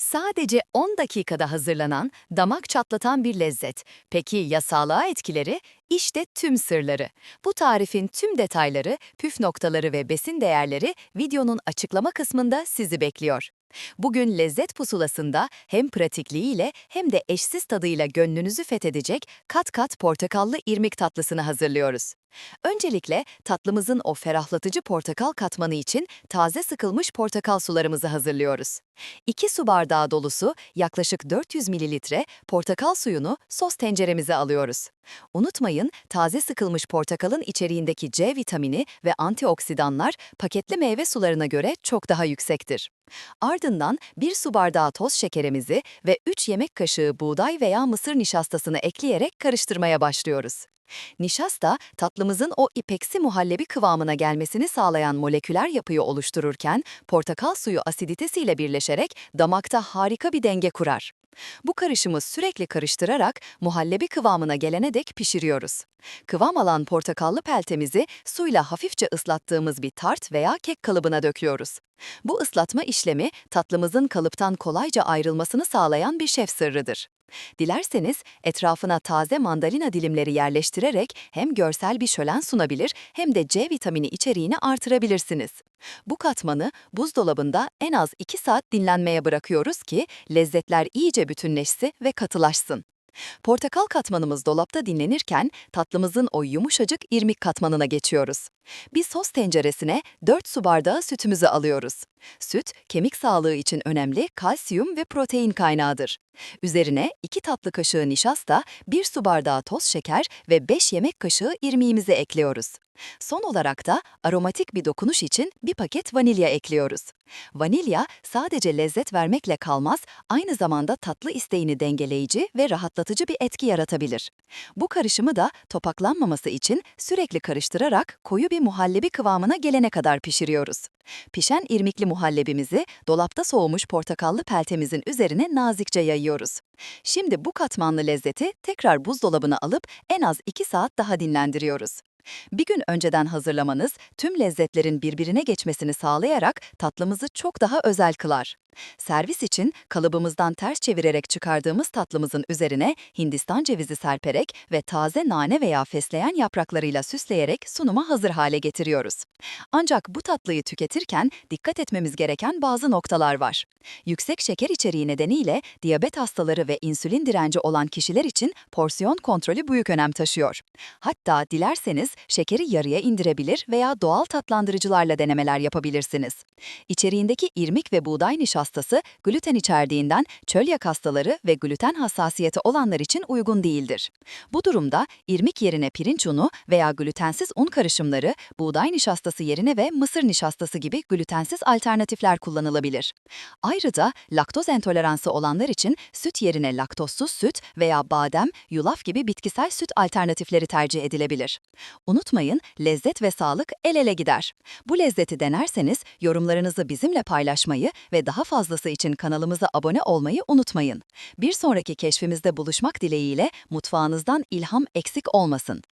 Sadece 10 dakikada hazırlanan, damak çatlatan bir lezzet. Peki ya sağlığa etkileri? İşte tüm sırları. Bu tarifin tüm detayları, püf noktaları ve besin değerleri videonun açıklama kısmında sizi bekliyor. Bugün lezzet pusulasında hem pratikliğiyle hem de eşsiz tadıyla gönlünüzü fethedecek kat kat portakallı irmik tatlısını hazırlıyoruz. Öncelikle tatlımızın o ferahlatıcı portakal katmanı için taze sıkılmış portakal sularımızı hazırlıyoruz. 2 su bardağı dolusu yaklaşık 400 mililitre portakal suyunu sos tenceremize alıyoruz. Unutmayın, taze sıkılmış portakalın içeriğindeki C vitamini ve antioksidanlar paketli meyve sularına göre çok daha yüksektir. Ardından 1 su bardağı toz şekerimizi ve 3 yemek kaşığı buğday veya mısır nişastasını ekleyerek karıştırmaya başlıyoruz. Nişasta, tatlımızın o ipeksi muhallebi kıvamına gelmesini sağlayan moleküler yapıyı oluştururken, portakal suyu asiditesiyle birleşerek damakta harika bir denge kurar. Bu karışımı sürekli karıştırarak muhallebi kıvamına gelene dek pişiriyoruz. Kıvam alan portakallı peltemizi suyla hafifçe ıslattığımız bir tart veya kek kalıbına döküyoruz. Bu ıslatma işlemi tatlımızın kalıptan kolayca ayrılmasını sağlayan bir şef sırrıdır. Dilerseniz etrafına taze mandalina dilimleri yerleştirerek hem görsel bir şölen sunabilir hem de C vitamini içeriğini artırabilirsiniz. Bu katmanı buzdolabında en az 2 saat dinlenmeye bırakıyoruz ki lezzetler iyice bütünleşsin ve katılaşsın. Portakal katmanımız dolapta dinlenirken tatlımızın o yumuşacık irmik katmanına geçiyoruz. Bir sos tenceresine 4 su bardağı sütümüzü alıyoruz. Süt, kemik sağlığı için önemli kalsiyum ve protein kaynağıdır. Üzerine 2 tatlı kaşığı nişasta, 1 su bardağı toz şeker ve 5 yemek kaşığı irmiğimizi ekliyoruz. Son olarak da aromatik bir dokunuş için bir paket vanilya ekliyoruz. Vanilya sadece lezzet vermekle kalmaz, aynı zamanda tatlı isteğini dengeleyici ve rahatlatıcı bir etki yaratabilir. Bu karışımı da topaklanmaması için sürekli karıştırarak koyu bir muhallebi kıvamına gelene kadar pişiriyoruz. Pişen irmikli muhallebimizi dolapta soğumuş portakallı peltemizin üzerine nazikçe yayıyoruz. Şimdi bu katmanlı lezzeti tekrar buzdolabına alıp en az 2 saat daha dinlendiriyoruz. Bir gün önceden hazırlamanız tüm lezzetlerin birbirine geçmesini sağlayarak tatlımızı çok daha özel kılar. Servis için kalıbımızdan ters çevirerek çıkardığımız tatlımızın üzerine Hindistan cevizi serperek ve taze nane veya fesleğen yapraklarıyla süsleyerek sunuma hazır hale getiriyoruz. Ancak bu tatlıyı tüketirken dikkat etmemiz gereken bazı noktalar var. Yüksek şeker içeriği nedeniyle diyabet hastaları ve insülin direnci olan kişiler için porsiyon kontrolü büyük önem taşıyor. Hatta dilerseniz şekeri yarıya indirebilir veya doğal tatlandırıcılarla denemeler yapabilirsiniz. İçeriğindeki irmik ve buğday nişastası gluten içerdiğinden çölyak hastaları ve gluten hassasiyeti olanlar için uygun değildir. Bu durumda irmik yerine pirinç unu veya glutensiz un karışımları, buğday nişastası yerine ve mısır nişastası gibi glutensiz alternatifler kullanılabilir. Ayrıca laktoz intoleransı olanlar için süt yerine laktozsuz süt veya badem, yulaf gibi bitkisel süt alternatifleri tercih edilebilir. Unutmayın, lezzet ve sağlık el ele gider. Bu lezzeti denerseniz yorumlarınızı bizimle paylaşmayı ve daha fazlası için kanalımıza abone olmayı unutmayın. Bir sonraki keşfimizde buluşmak dileğiyle mutfağınızdan ilham eksik olmasın.